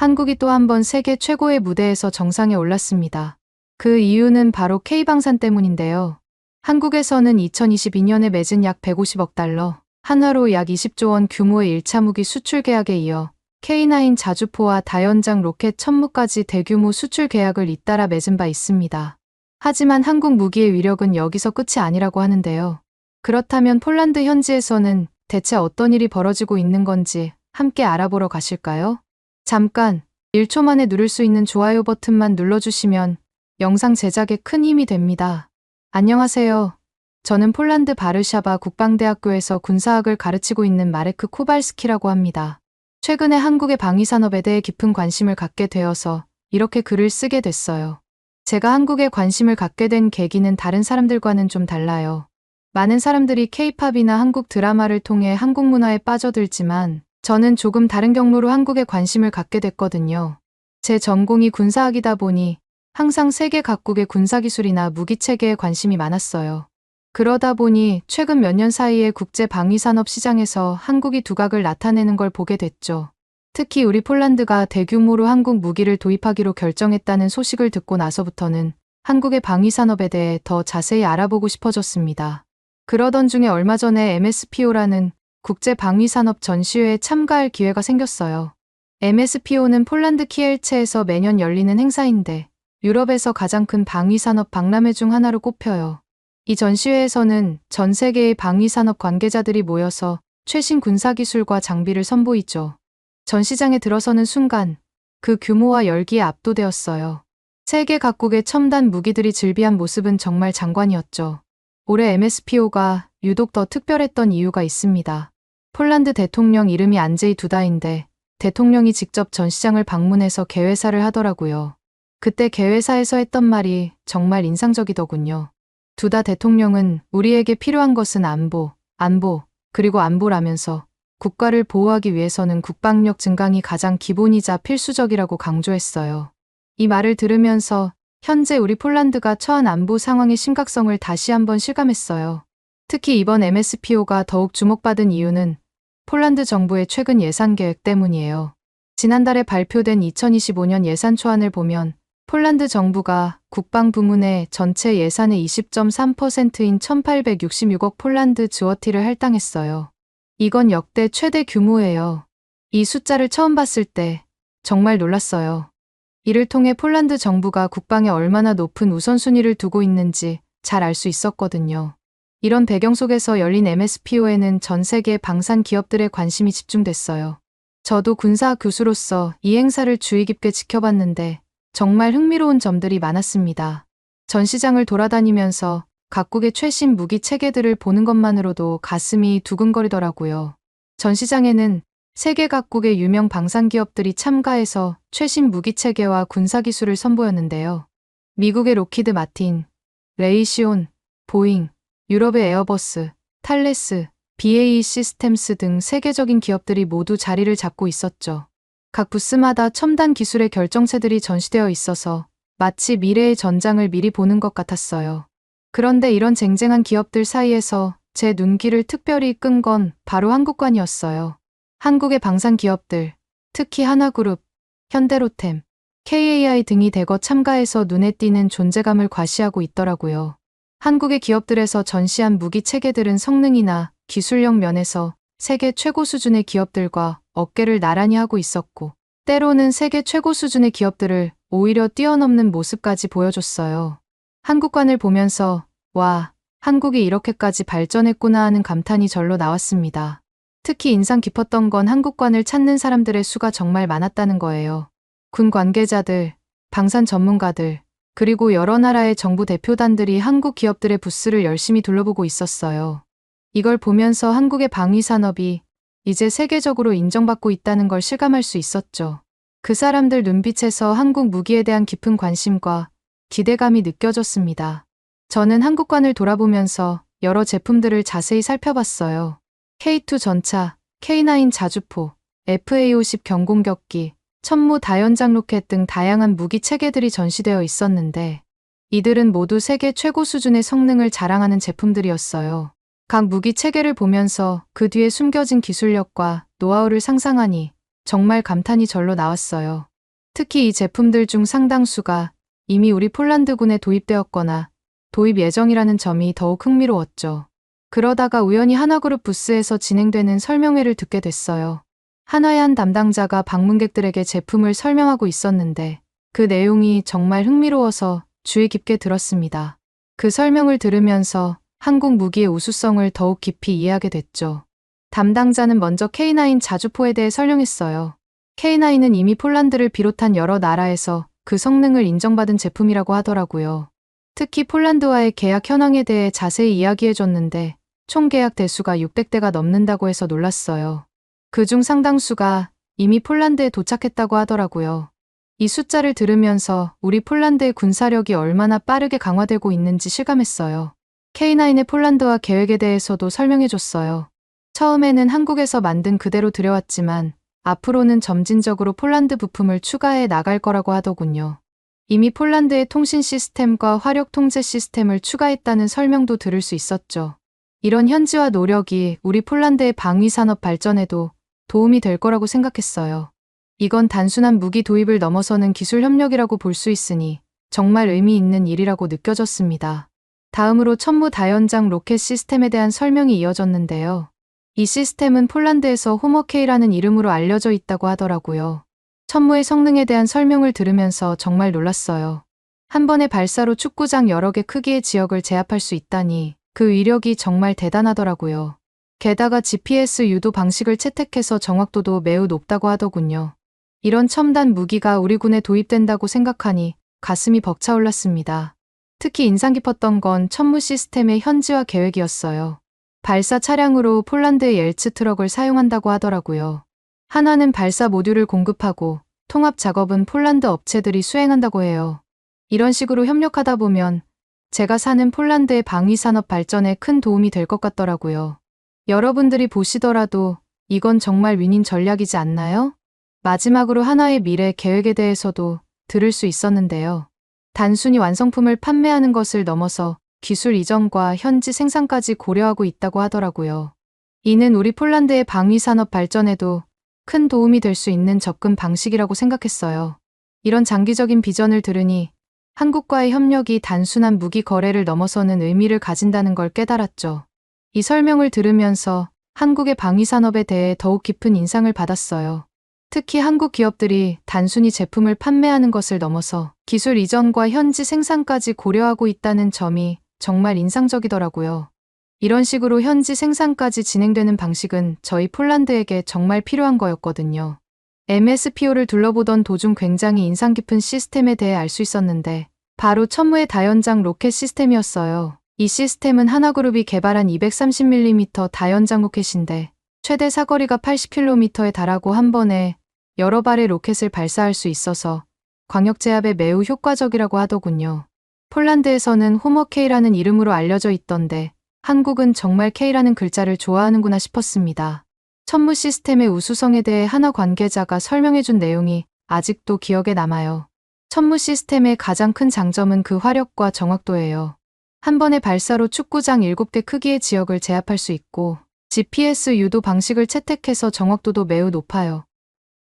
한국이 또 한 번 세계 최고의 무대에서 정상에 올랐습니다. 그 이유는 바로 K방산 때문인데요. 한국에서는 2022년에 맺은 약 150억 달러, 한화로 약 20조 원 규모의 1차 무기 수출 계약에 이어 K9 자주포와 다연장 로켓 천무까지 대규모 수출 계약을 잇따라 맺은 바 있습니다. 하지만 한국 무기의 위력은 여기서 끝이 아니라고 하는데요. 그렇다면 폴란드 현지에서는 대체 어떤 일이 벌어지고 있는 건지 함께 알아보러 가실까요? 잠깐 1초 만에 누를 수 있는 좋아요 버튼만 눌러주시면 영상 제작에 큰 힘이 됩니다. 안녕하세요. 저는 폴란드 바르샤바 국방대학교에서 군사학을 가르치고 있는 마레크 코발스키라고 합니다. 최근에 한국의 방위산업에 대해 깊은 관심을 갖게 되어서 이렇게 글을 쓰게 됐어요. 제가 한국에 관심을 갖게 된 계기는 다른 사람들과는 좀 달라요. 많은 사람들이 케이팝이나 한국 드라마를 통해 한국 문화에 빠져들지만 저는 조금 다른 경로로 한국에 관심을 갖게 됐거든요. 제 전공이 군사학이다 보니 항상 세계 각국의 군사기술이나 무기체계에 관심이 많았어요. 그러다 보니 최근 몇 년 사이에 국제 방위산업 시장에서 한국이 두각을 나타내는 걸 보게 됐죠. 특히 우리 폴란드가 대규모로 한국 무기를 도입하기로 결정했다는 소식을 듣고 나서부터는 한국의 방위산업에 대해 더 자세히 알아보고 싶어졌습니다. 그러던 중에 얼마 전에 MSPO라는 국제 방위산업 전시회에 참가할 기회가 생겼어요. MSPO는 폴란드 키엘체에서 매년 열리는 행사인데 유럽에서 가장 큰 방위산업 박람회 중 하나로 꼽혀요. 이 전시회에서는 전 세계의 방위산업 관계자들이 모여서 최신 군사기술과 장비를 선보이죠. 전시장에 들어서는 순간 그 규모와 열기에 압도되었어요. 세계 각국의 첨단 무기들이 즐비한 모습은 정말 장관이었죠. 올해 MSPO가 유독 더 특별했던 이유가 있습니다. 폴란드 대통령 이름이 안제이 두다인데 대통령이 직접 전시장을 방문해서 개회사를 하더라고요. 그때 개회사에서 했던 말이 정말 인상적이더군요. 두다 대통령은 우리에게 필요한 것은 안보, 안보, 그리고 안보라면서 국가를 보호하기 위해서는 국방력 증강이 가장 기본이자 필수적이라고 강조했어요. 이 말을 들으면서 현재 우리 폴란드가 처한 안보 상황의 심각성을 다시 한번 실감했어요. 특히 이번 MSPO가 더욱 주목받은 이유는 폴란드 정부의 최근 예산 계획 때문이에요. 지난달에 발표된 2025년 예산 초안을 보면 폴란드 정부가 국방 부문의 전체 예산의 20.3%인 1866억 폴란드 주어티를 할당했어요. 이건 역대 최대 규모예요. 이 숫자를 처음 봤을 때 정말 놀랐어요. 이를 통해 폴란드 정부가 국방에 얼마나 높은 우선순위를 두고 있는지 잘 알 수 있었거든요. 이런 배경 속에서 열린 MSPO에는 전 세계 방산 기업들의 관심이 집중됐어요. 저도 군사 교수로서 이 행사를 주의 깊게 지켜봤는데 정말 흥미로운 점들이 많았습니다. 전시장을 돌아다니면서 각국의 최신 무기 체계들을 보는 것만으로도 가슴이 두근거리더라고요. 전시장에는 세계 각국의 유명 방산 기업들이 참가해서 최신 무기 체계와 군사 기술을 선보였는데요. 미국의 로키드 마틴, 레이시온, 보잉, 유럽의 에어버스, 탈레스, BAE 시스템스 등 세계적인 기업들이 모두 자리를 잡고 있었죠. 각 부스마다 첨단 기술의 결정체들이 전시되어 있어서 마치 미래의 전장을 미리 보는 것 같았어요. 그런데 이런 쟁쟁한 기업들 사이에서 제 눈길을 특별히 끈 건 바로 한국관이었어요. 한국의 방산 기업들, 특히 하나그룹, 현대로템, KAI 등이 대거 참가해서 눈에 띄는 존재감을 과시하고 있더라고요. 한국의 기업들에서 전시한 무기 체계들은 성능이나 기술력 면에서 세계 최고 수준의 기업들과 어깨를 나란히 하고 있었고, 때로는 세계 최고 수준의 기업들을 오히려 뛰어넘는 모습까지 보여줬어요. 한국관을 보면서, 와, 한국이 이렇게까지 발전했구나 하는 감탄이 절로 나왔습니다. 특히 인상 깊었던 건 한국관을 찾는 사람들의 수가 정말 많았다는 거예요. 군 관계자들, 방산 전문가들, 그리고 여러 나라의 정부 대표단들이 한국 기업들의 부스를 열심히 둘러보고 있었어요. 이걸 보면서 한국의 방위 산업이 이제 세계적으로 인정받고 있다는 걸 실감할 수 있었죠. 그 사람들 눈빛에서 한국 무기에 대한 깊은 관심과 기대감이 느껴졌습니다. 저는 한국관을 돌아보면서 여러 제품들을 자세히 살펴봤어요. K2 전차, K9 자주포, FA50 경공격기, 천무 다연장 로켓 등 다양한 무기 체계들이 전시되어 있었는데 이들은 모두 세계 최고 수준의 성능을 자랑하는 제품들이었어요. 각 무기 체계를 보면서 그 뒤에 숨겨진 기술력과 노하우를 상상하니 정말 감탄이 절로 나왔어요. 특히 이 제품들 중 상당수가 이미 우리 폴란드군에 도입되었거나 도입 예정이라는 점이 더욱 흥미로웠죠. 그러다가 우연히 하나그룹 부스에서 진행되는 설명회를 듣게 됐어요. 하나의 한 담당자가 방문객들에게 제품을 설명하고 있었는데 그 내용이 정말 흥미로워서 주의 깊게 들었습니다. 그 설명을 들으면서 한국 무기의 우수성을 더욱 깊이 이해하게 됐죠. 담당자는 먼저 K9 자주포에 대해 설명했어요. K9은 이미 폴란드를 비롯한 여러 나라에서 그 성능을 인정받은 제품이라고 하더라고요. 특히 폴란드와의 계약 현황에 대해 자세히 이야기해줬는데 총 계약 대수가 600대가 넘는다고 해서 놀랐어요. 그중 상당수가 이미 폴란드에 도착했다고 하더라고요. 이 숫자를 들으면서 우리 폴란드의 군사력이 얼마나 빠르게 강화되고 있는지 실감했어요. K9의 폴란드와 계획에 대해서도 설명해줬어요. 처음에는 한국에서 만든 그대로 들여왔지만 앞으로는 점진적으로 폴란드 부품을 추가해 나갈 거라고 하더군요. 이미 폴란드의 통신 시스템과 화력 통제 시스템을 추가했다는 설명도 들을 수 있었죠. 이런 현지화 노력이 우리 폴란드의 방위 산업 발전에도 도움이 될 거라고 생각했어요. 이건 단순한 무기 도입을 넘어서는 기술 협력이라고 볼 수 있으니 정말 의미 있는 일이라고 느껴졌습니다. 다음으로 천무 다연장 로켓 시스템에 대한 설명이 이어졌는데요. 이 시스템은 폴란드에서 호머케이라는 이름으로 알려져 있다고 하더라고요. 천무의 성능에 대한 설명을 들으면서 정말 놀랐어요. 한 번의 발사로 축구장 여러 개 크기의 지역을 제압할 수 있다니 그 위력이 정말 대단하더라고요. 게다가 GPS 유도 방식을 채택해서 정확도도 매우 높다고 하더군요. 이런 첨단 무기가 우리 군에 도입된다고 생각하니 가슴이 벅차올랐습니다. 특히 인상 깊었던 건 천무 시스템의 현지화 계획이었어요. 발사 차량으로 폴란드의 옐츠 트럭을 사용한다고 하더라고요. 하나는 발사 모듈을 공급하고 통합 작업은 폴란드 업체들이 수행한다고 해요. 이런 식으로 협력하다 보면 제가 사는 폴란드의 방위 산업 발전에 큰 도움이 될 것 같더라고요. 여러분들이 보시더라도 이건 정말 윈인 전략이지 않나요? 마지막으로 하나의 미래 계획에 대해서도 들을 수 있었는데요. 단순히 완성품을 판매하는 것을 넘어서 기술 이전과 현지 생산까지 고려하고 있다고 하더라고요. 이는 우리 폴란드의 방위 산업 발전에도 큰 도움이 될 수 있는 접근 방식이라고 생각했어요. 이런 장기적인 비전을 들으니 한국과의 협력이 단순한 무기 거래를 넘어서는 의미를 가진다는 걸 깨달았죠. 이 설명을 들으면서 한국의 방위 산업에 대해 더욱 깊은 인상을 받았어요. 특히 한국 기업들이 단순히 제품을 판매하는 것을 넘어서 기술 이전과 현지 생산까지 고려하고 있다는 점이 정말 인상적이더라고요. 이런 식으로 현지 생산까지 진행되는 방식은 저희 폴란드에게 정말 필요한 거였거든요. MSPO를 둘러보던 도중 굉장히 인상 깊은 시스템에 대해 알 수 있었는데 바로 천무의 다연장 로켓 시스템이었어요. 이 시스템은 하나그룹이 개발한 230mm 다연장 로켓인데 최대 사거리가 80km에 달하고 한 번에 여러 발의 로켓을 발사할 수 있어서 광역 제압에 매우 효과적이라고 하더군요. 폴란드에서는 호머케이라는 이름으로 알려져 있던데 한국은 정말 K라는 글자를 좋아하는구나 싶었습니다. 천무 시스템의 우수성에 대해 하나 관계자가 설명해준 내용이 아직도 기억에 남아요. 천무 시스템의 가장 큰 장점은 그 화력과 정확도예요. 한 번의 발사로 축구장 7개 크기의 지역을 제압할 수 있고 GPS 유도 방식을 채택해서 정확도도 매우 높아요.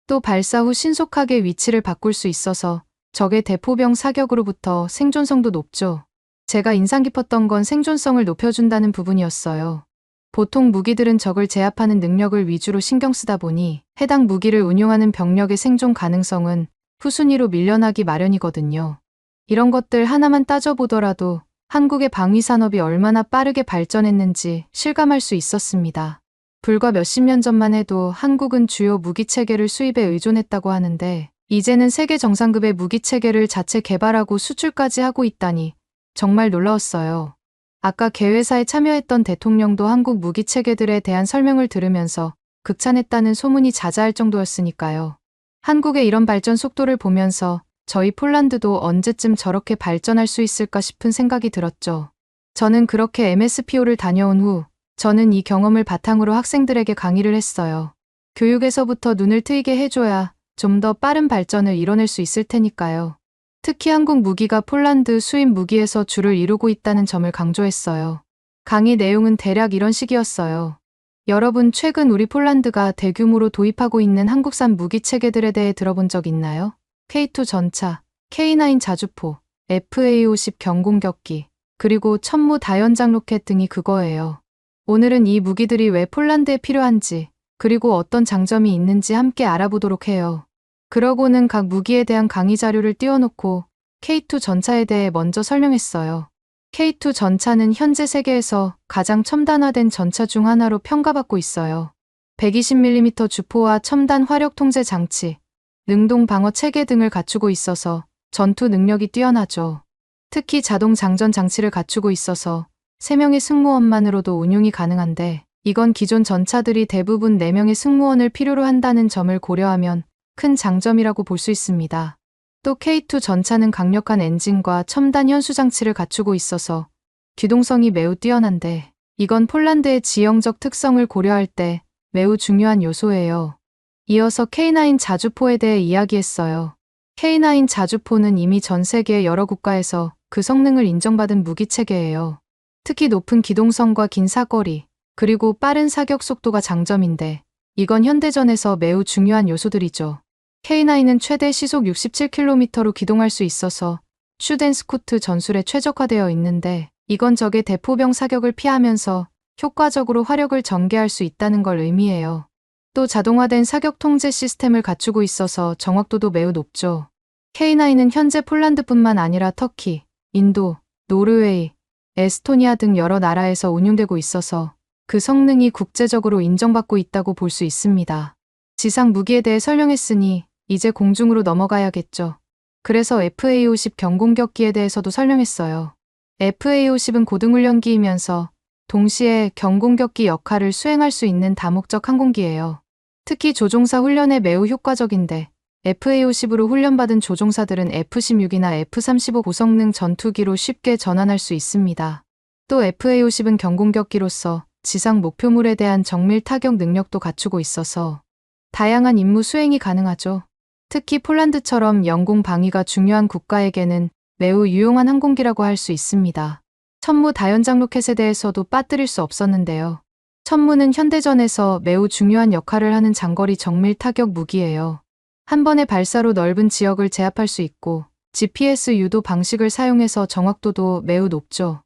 또 발사 후 신속하게 위치를 바꿀 수 있어서 적의 대포병 사격으로부터 생존성도 높죠. 제가 인상 깊었던 건 생존성을 높여준다는 부분이었어요. 보통 무기들은 적을 제압하는 능력을 위주로 신경 쓰다 보니 해당 무기를 운용하는 병력의 생존 가능성은 후순위로 밀려나기 마련이거든요. 이런 것들 하나만 따져보더라도 한국의 방위 산업이 얼마나 빠르게 발전했는지 실감할 수 있었습니다. 불과 몇십 년 전만 해도 한국은 주요 무기 체계를 수입에 의존했다고 하는데 이제는 세계 정상급의 무기 체계를 자체 개발하고 수출까지 하고 있다니 정말 놀라웠어요. 아까 개회사에 참여했던 대통령도 한국 무기 체계들에 대한 설명을 들으면서 극찬했다는 소문이 자자할 정도였으니까요. 한국의 이런 발전 속도를 보면서 저희 폴란드도 언제쯤 저렇게 발전할 수 있을까 싶은 생각이 들었죠. 저는 그렇게 MSPO를 다녀온 후 저는 이 경험을 바탕으로 학생들에게 강의를 했어요. 교육에서부터 눈을 트이게 해줘야 좀 더 빠른 발전을 이뤄낼 수 있을 테니까요. 특히 한국 무기가 폴란드 수입 무기에서 주를 이루고 있다는 점을 강조했어요. 강의 내용은 대략 이런 식이었어요. 여러분 최근 우리 폴란드가 대규모로 도입하고 있는 한국산 무기 체계들에 대해 들어본 적 있나요? K2 전차, K9 자주포, FA50 경공격기, 그리고 천무 다연장 로켓 등이 그거예요. 오늘은 이 무기들이 왜 폴란드에 필요한지, 그리고 어떤 장점이 있는지 함께 알아보도록 해요. 그러고는 각 무기에 대한 강의 자료를 띄워놓고 K2 전차에 대해 먼저 설명했어요. K2 전차는 현재 세계에서 가장 첨단화된 전차 중 하나로 평가받고 있어요. 120mm 주포와 첨단 화력 통제 장치, 능동 방어 체계 등을 갖추고 있어서 전투 능력이 뛰어나죠. 특히 자동 장전 장치를 갖추고 있어서 3명의 승무원만으로도 운용이 가능한데 이건 기존 전차들이 대부분 4명의 승무원을 필요로 한다는 점을 고려하면 큰 장점이라고 볼 수 있습니다. 또 K2 전차는 강력한 엔진과 첨단 현수 장치를 갖추고 있어서 기동성이 매우 뛰어난데 이건 폴란드의 지형적 특성을 고려할 때 매우 중요한 요소예요. 이어서 K9 자주포에 대해 이야기했어요. K9 자주포는 이미 전 세계 여러 국가에서 그 성능을 인정받은 무기 체계예요. 특히 높은 기동성과 긴 사거리, 그리고 빠른 사격 속도가 장점인데 이건 현대전에서 매우 중요한 요소들이죠. K9은 최대 시속 67km로 기동할 수 있어서 슈덴스쿠트 전술에 최적화되어 있는데 이건 적의 대포병 사격을 피하면서 효과적으로 화력을 전개할 수 있다는 걸 의미해요. 또 자동화된 사격 통제 시스템을 갖추고 있어서 정확도도 매우 높죠. K9은 현재 폴란드뿐만 아니라 터키, 인도, 노르웨이, 에스토니아 등 여러 나라에서 운용되고 있어서 그 성능이 국제적으로 인정받고 있다고 볼 수 있습니다. 지상 무기에 대해 설명했으니 이제 공중으로 넘어가야겠죠. 그래서 FA-50 경공격기에 대해서도 설명했어요. FA-50은 고등훈련기이면서 동시에 경공격기 역할을 수행할 수 있는 다목적 항공기예요. 특히 조종사 훈련에 매우 효과적인데 FA-50으로 훈련받은 조종사들은 F-16이나 F-35 고성능 전투기로 쉽게 전환할 수 있습니다. 또 FA-50은 경공격기로서 지상 목표물에 대한 정밀 타격 능력도 갖추고 있어서 다양한 임무 수행이 가능하죠. 특히 폴란드처럼 영공 방위가 중요한 국가에게는 매우 유용한 항공기라고 할 수 있습니다. 천무 다연장 로켓에 대해서도 빠뜨릴 수 없었는데요. 천무는 현대전에서 매우 중요한 역할을 하는 장거리 정밀 타격 무기예요. 한 번의 발사로 넓은 지역을 제압할 수 있고 GPS 유도 방식을 사용해서 정확도도 매우 높죠.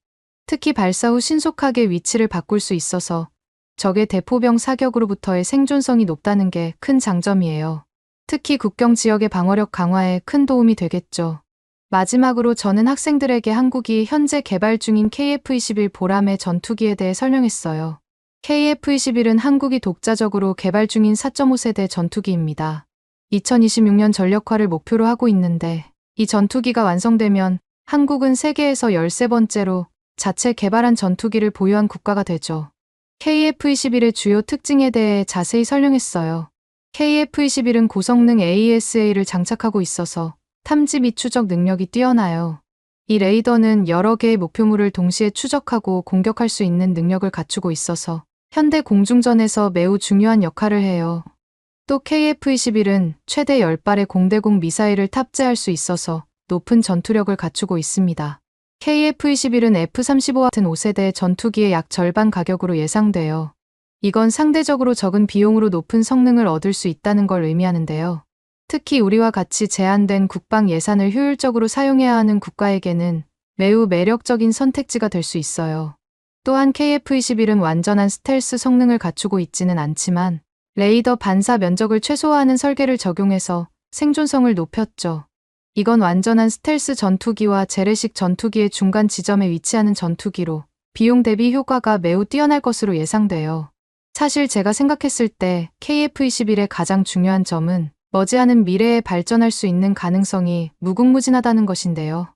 특히 발사 후 신속하게 위치를 바꿀 수 있어서 적의 대포병 사격으로부터의 생존성이 높다는 게 큰 장점이에요. 특히 국경 지역의 방어력 강화에 큰 도움이 되겠죠. 마지막으로 저는 학생들에게 한국이 현재 개발 중인 KF-21 보람의 전투기에 대해 설명했어요. KF-21은 한국이 독자적으로 개발 중인 4.5세대 전투기입니다. 2026년 전력화를 목표로 하고 있는데 이 전투기가 완성되면 한국은 세계에서 13번째로 자체 개발한 전투기를 보유한 국가가 되죠. KF-21의 주요 특징에 대해 자세히 설명했어요. KF-21은 고성능 AESA를 장착하고 있어서 탐지 및 추적 능력이 뛰어나요. 이 레이더는 여러 개의 목표물을 동시에 추적하고 공격할 수 있는 능력을 갖추고 있어서 현대 공중전에서 매우 중요한 역할을 해요. 또 KF-21은 최대 10발의 공대공 미사일을 탑재할 수 있어서 높은 전투력을 갖추고 있습니다. KF-21은 F-35 같은 5세대 전투기의 약 절반 가격으로 예상돼요. 이건 상대적으로 적은 비용으로 높은 성능을 얻을 수 있다는 걸 의미하는데요. 특히 우리와 같이 제한된 국방 예산을 효율적으로 사용해야 하는 국가에게는 매우 매력적인 선택지가 될 수 있어요. 또한 KF-21은 완전한 스텔스 성능을 갖추고 있지는 않지만 레이더 반사 면적을 최소화하는 설계를 적용해서 생존성을 높였죠. 이건 완전한 스텔스 전투기와 재래식 전투기의 중간 지점에 위치하는 전투기로 비용 대비 효과가 매우 뛰어날 것으로 예상돼요. 사실 제가 생각했을 때 KF-21의 가장 중요한 점은 머지않은 미래에 발전할 수 있는 가능성이 무궁무진하다는 것인데요.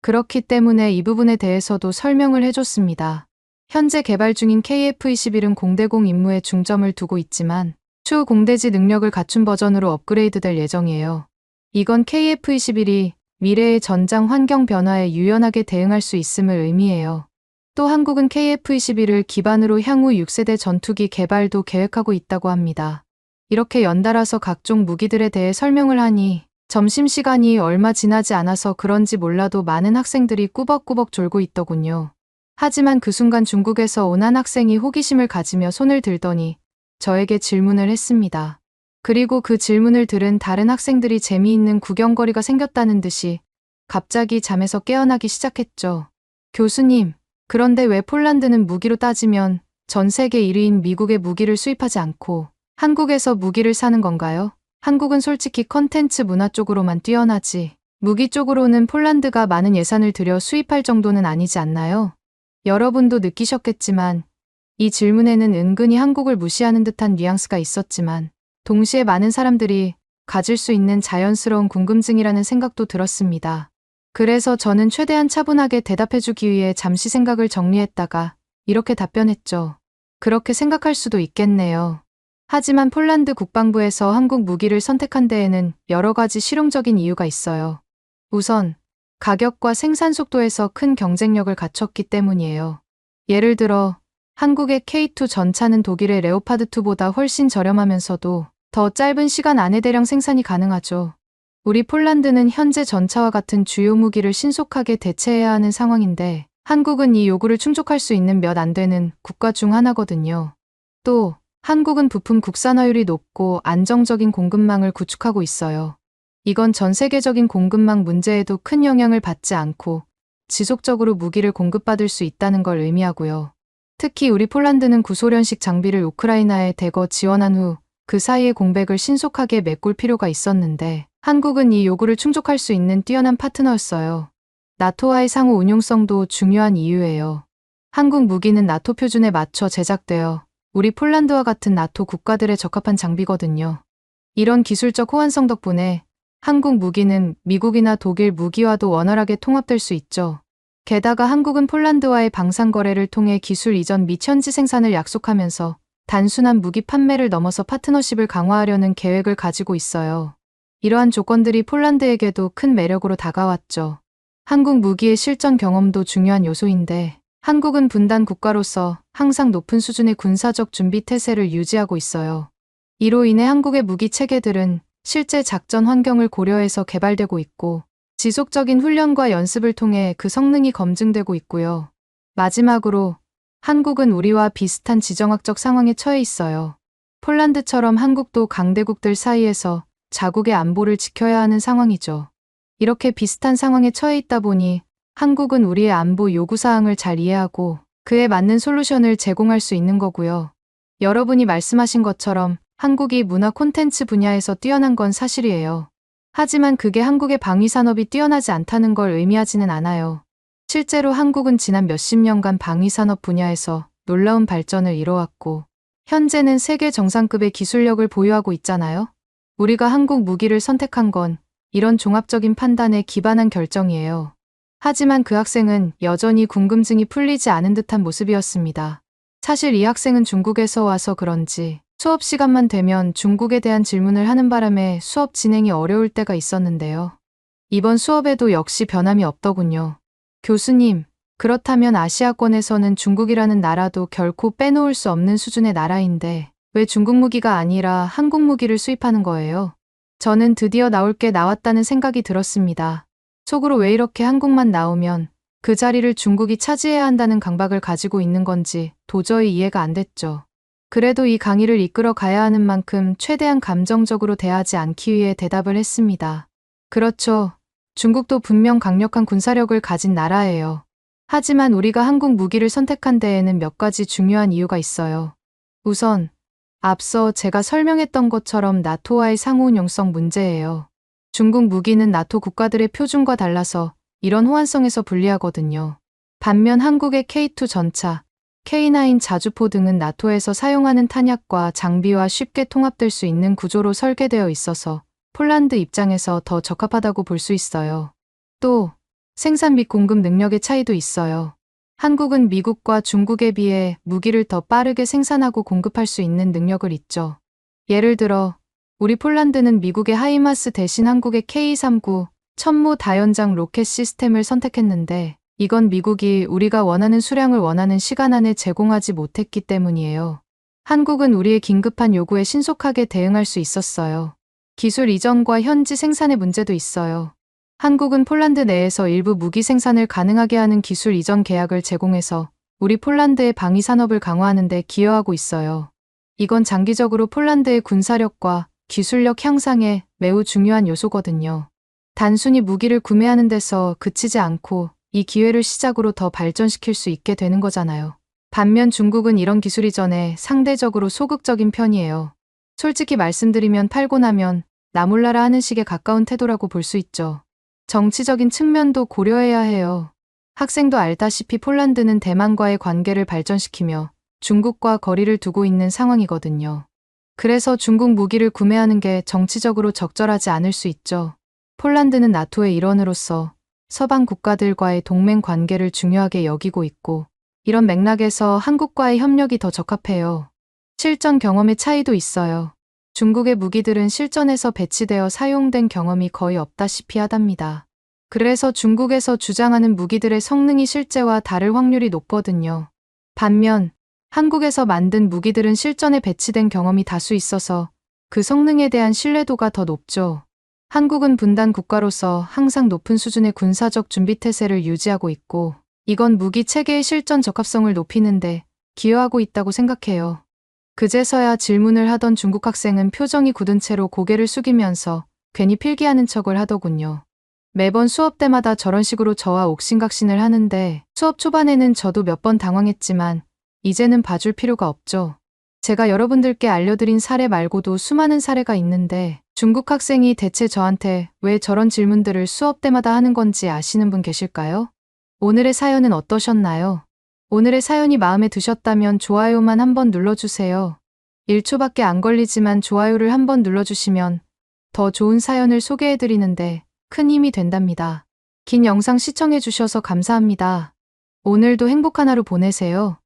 그렇기 때문에 이 부분에 대해서도 설명을 해줬습니다. 현재 개발 중인 KF-21은 공대공 임무에 중점을 두고 있지만 추후 공대지 능력을 갖춘 버전으로 업그레이드 될 예정이에요. 이건 KF-21이 미래의 전장 환경 변화에 유연하게 대응할 수 있음을 의미해요. 또 한국은 KF-21을 기반으로 향후 6세대 전투기 개발도 계획하고 있다고 합니다. 이렇게 연달아서 각종 무기들에 대해 설명을 하니 점심시간이 얼마 지나지 않아서 그런지 몰라도 많은 학생들이 꾸벅꾸벅 졸고 있더군요. 하지만 그 순간 중국에서 온 한 학생이 호기심을 가지며 손을 들더니 저에게 질문을 했습니다. 그리고 그 질문을 들은 다른 학생들이 재미있는 구경거리가 생겼다는 듯이 갑자기 잠에서 깨어나기 시작했죠. 교수님, 그런데 왜 폴란드는 무기로 따지면 전 세계 1위인 미국의 무기를 수입하지 않고 한국에서 무기를 사는 건가요? 한국은 솔직히 컨텐츠 문화 쪽으로만 뛰어나지 무기 쪽으로는 폴란드가 많은 예산을 들여 수입할 정도는 아니지 않나요? 여러분도 느끼셨겠지만 이 질문에는 은근히 한국을 무시하는 듯한 뉘앙스가 있었지만 동시에 많은 사람들이 가질 수 있는 자연스러운 궁금증이라는 생각도 들었습니다. 그래서 저는 최대한 차분하게 대답해주기 위해 잠시 생각을 정리했다가 이렇게 답변했죠. 그렇게 생각할 수도 있겠네요. 하지만 폴란드 국방부에서 한국 무기를 선택한 데에는 여러 가지 실용적인 이유가 있어요. 우선, 가격과 생산 속도에서 큰 경쟁력을 갖췄기 때문이에요. 예를 들어, 한국의 K2 전차는 독일의 레오파드2보다 훨씬 저렴하면서도 더 짧은 시간 안에 대량 생산이 가능하죠. 우리 폴란드는 현재 전차와 같은 주요 무기를 신속하게 대체해야 하는 상황인데 한국은 이 요구를 충족할 수 있는 몇 안 되는 국가 중 하나거든요. 또 한국은 부품 국산화율이 높고 안정적인 공급망을 구축하고 있어요. 이건 전 세계적인 공급망 문제에도 큰 영향을 받지 않고 지속적으로 무기를 공급받을 수 있다는 걸 의미하고요. 특히 우리 폴란드는 구소련식 장비를 우크라이나에 대거 지원한 후 그 사이에 공백을 신속하게 메꿀 필요가 있었는데 한국은 이 요구를 충족할 수 있는 뛰어난 파트너였어요. 나토와의 상호 운용성도 중요한 이유예요. 한국 무기는 나토 표준에 맞춰 제작되어 우리 폴란드와 같은 나토 국가들에 적합한 장비거든요. 이런 기술적 호환성 덕분에 한국 무기는 미국이나 독일 무기와도 원활하게 통합될 수 있죠. 게다가 한국은 폴란드와의 방산 거래를 통해 기술 이전 및 현지 생산을 약속하면서 단순한 무기 판매를 넘어서 파트너십을 강화하려는 계획을 가지고 있어요. 이러한 조건들이 폴란드에게도 큰 매력으로 다가왔죠. 한국 무기의 실전 경험도 중요한 요소인데 한국은 분단 국가로서 항상 높은 수준의 군사적 준비 태세를 유지하고 있어요. 이로 인해 한국의 무기 체계들은 실제 작전 환경을 고려해서 개발되고 있고 지속적인 훈련과 연습을 통해 그 성능이 검증되고 있고요. 마지막으로 한국은 우리와 비슷한 지정학적 상황에 처해 있어요. 폴란드처럼 한국도 강대국들 사이에서 자국의 안보를 지켜야 하는 상황이죠. 이렇게 비슷한 상황에 처해 있다 보니 한국은 우리의 안보 요구사항을 잘 이해하고 그에 맞는 솔루션을 제공할 수 있는 거고요. 여러분이 말씀하신 것처럼 한국이 문화 콘텐츠 분야에서 뛰어난 건 사실이에요. 하지만 그게 한국의 방위 산업이 뛰어나지 않다는 걸 의미하지는 않아요. 실제로 한국은 지난 몇십 년간 방위 산업 분야에서 놀라운 발전을 이뤄왔고, 현재는 세계 정상급의 기술력을 보유하고 있잖아요. 우리가 한국 무기를 선택한 건 이런 종합적인 판단에 기반한 결정이에요. 하지만 그 학생은 여전히 궁금증이 풀리지 않은 듯한 모습이었습니다. 사실 이 학생은 중국에서 와서 그런지 수업 시간만 되면 중국에 대한 질문을 하는 바람에 수업 진행이 어려울 때가 있었는데요. 이번 수업에도 역시 변함이 없더군요. 교수님, 그렇다면 아시아권에서는 중국이라는 나라도 결코 빼놓을 수 없는 수준의 나라인데 왜 중국 무기가 아니라 한국 무기를 수입하는 거예요? 저는 드디어 나올 게 나왔다는 생각이 들었습니다. 속으로 왜 이렇게 한국만 나오면 그 자리를 중국이 차지해야 한다는 강박을 가지고 있는 건지 도저히 이해가 안 됐죠. 그래도 이 강의를 이끌어 가야 하는 만큼 최대한 감정적으로 대하지 않기 위해 대답을 했습니다. 그렇죠. 중국도 분명 강력한 군사력을 가진 나라예요. 하지만 우리가 한국 무기를 선택한 데에는 몇 가지 중요한 이유가 있어요. 우선, 앞서 제가 설명했던 것처럼 나토와의 상호운용성 문제예요. 중국 무기는 나토 국가들의 표준과 달라서 이런 호환성에서 불리하거든요. 반면 한국의 K2 전차, K9 자주포 등은 나토에서 사용하는 탄약과 장비와 쉽게 통합될 수 있는 구조로 설계되어 있어서 폴란드 입장에서 더 적합하다고 볼 수 있어요. 또 생산 및 공급 능력의 차이도 있어요. 한국은 미국과 중국에 비해 무기를 더 빠르게 생산하고 공급할 수 있는 능력을 있죠. 예를 들어 우리 폴란드는 미국의 하이마스 대신 한국의 K39 천무 다연장 로켓 시스템을 선택했는데 이건 미국이 우리가 원하는 수량을 원하는 시간 안에 제공하지 못했기 때문이에요. 한국은 우리의 긴급한 요구에 신속하게 대응할 수 있었어요. 기술 이전과 현지 생산의 문제도 있어요. 한국은 폴란드 내에서 일부 무기 생산을 가능하게 하는 기술 이전 계약을 제공해서 우리 폴란드의 방위 산업을 강화하는 데 기여하고 있어요. 이건 장기적으로 폴란드의 군사력과 기술력 향상에 매우 중요한 요소거든요. 단순히 무기를 구매하는 데서 그치지 않고 이 기회를 시작으로 더 발전시킬 수 있게 되는 거잖아요. 반면 중국은 이런 기술 이전에 상대적으로 소극적인 편이에요. 솔직히 말씀드리면 팔고 나면 나몰라라 하는 식에 가까운 태도라고 볼 수 있죠. 정치적인 측면도 고려해야 해요. 학생도 알다시피 폴란드는 대만과의 관계를 발전시키며 중국과 거리를 두고 있는 상황이거든요. 그래서 중국 무기를 구매하는 게 정치적으로 적절하지 않을 수 있죠. 폴란드는 나토의 일원으로서 서방 국가들과의 동맹 관계를 중요하게 여기고 있고 이런 맥락에서 한국과의 협력이 더 적합해요. 실전 경험의 차이도 있어요. 중국의 무기들은 실전에서 배치되어 사용된 경험이 거의 없다시피 하답니다. 그래서 중국에서 주장하는 무기들의 성능이 실제와 다를 확률이 높거든요. 반면 한국에서 만든 무기들은 실전에 배치된 경험이 다수 있어서 그 성능에 대한 신뢰도가 더 높죠. 한국은 분단 국가로서 항상 높은 수준의 군사적 준비 태세를 유지하고 있고 이건 무기 체계의 실전 적합성을 높이는데 기여하고 있다고 생각해요. 그제서야 질문을 하던 중국 학생은 표정이 굳은 채로 고개를 숙이면서 괜히 필기하는 척을 하더군요. 매번 수업 때마다 저런 식으로 저와 옥신각신을 하는데 수업 초반에는 저도 몇 번 당황했지만 이제는 봐줄 필요가 없죠. 제가 여러분들께 알려드린 사례 말고도 수많은 사례가 있는데 중국 학생이 대체 저한테 왜 저런 질문들을 수업 때마다 하는 건지 아시는 분 계실까요? 오늘의 사연은 어떠셨나요? 오늘의 사연이 마음에 드셨다면 좋아요만 한번 눌러주세요. 1초밖에 안 걸리지만 좋아요를 한번 눌러주시면 더 좋은 사연을 소개해드리는데 큰 힘이 된답니다. 긴 영상 시청해주셔서 감사합니다. 오늘도 행복한 하루 보내세요.